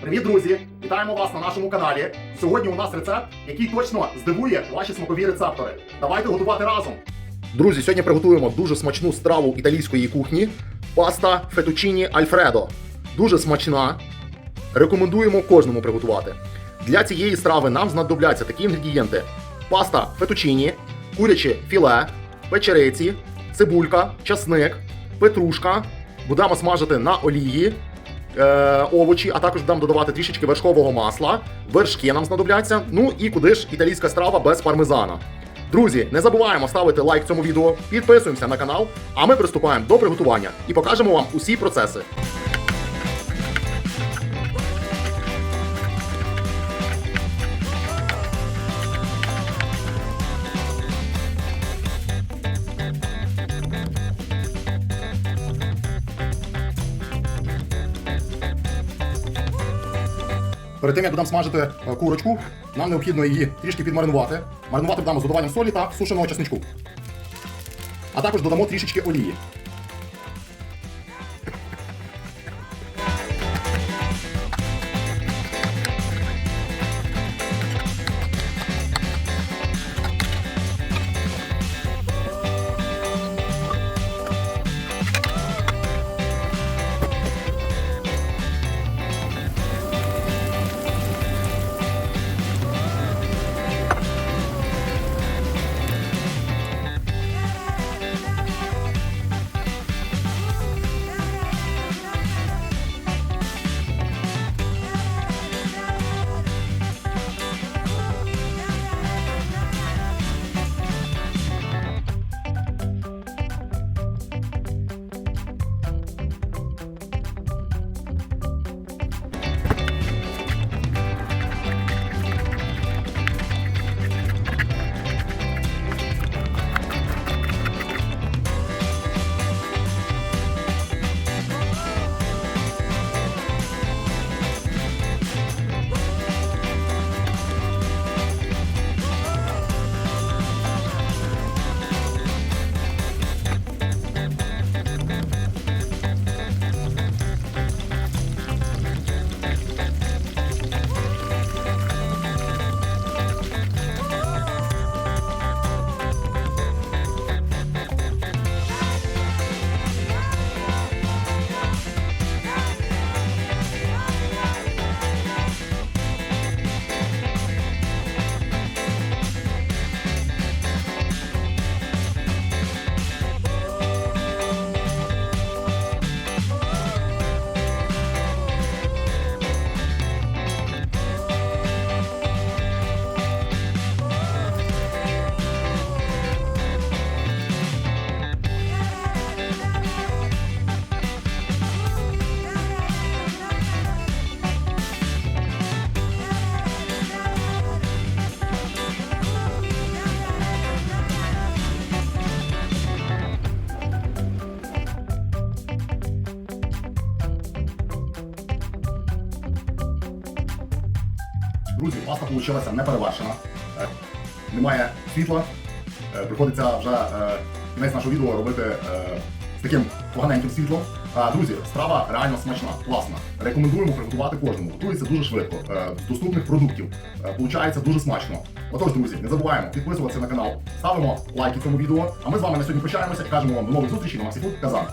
Привіт, друзі! Вітаємо вас на нашому каналі. Сьогодні у нас рецепт, який точно здивує ваші смакові рецептори. Давайте готувати разом. Друзі, сьогодні приготуємо дуже смачну страву італійської кухні паста фетучіні альфредо. Дуже смачна. Рекомендуємо кожному приготувати. Для цієї страви нам знадобляться такі інгредієнти: паста фетучіні, куряче філе, печериці, цибулька, часник, петрушка. Будемо смажити на олії е, овочі, а також будемо додавати трішечки вершкового масла, вершки нам знадобляться. Ну і куди ж італійська страва без пармезана. Друзі, не забуваємо ставити лайк цьому відео, підписуємося на канал, а ми приступаємо до приготування і покажемо вам усі процеси. Перед тим, як будемо смажити е, курочку, нам необхідно її трішки підмаринувати. Маринувати будемо з додаванням солі та сушеного чесничку. А також додамо трішечки олії. Друзі, паста вийшла не перевершена. Е, Немає світла. Е, Приходиться вже е, кінець нашого відео робити з таким поганеньким світлом. Друзі, страва реально смачна, класна. Рекомендуємо приготувати кожному. Готується дуже швидко, з доступних продуктів. Получається дуже смачно. Отож, друзі, не забуваємо підписуватися на канал, ставимо лайки цьому відео. А ми з вами на сьогодні прощаємося і кажемо вам до нових зустрічей на Максифуд Казан.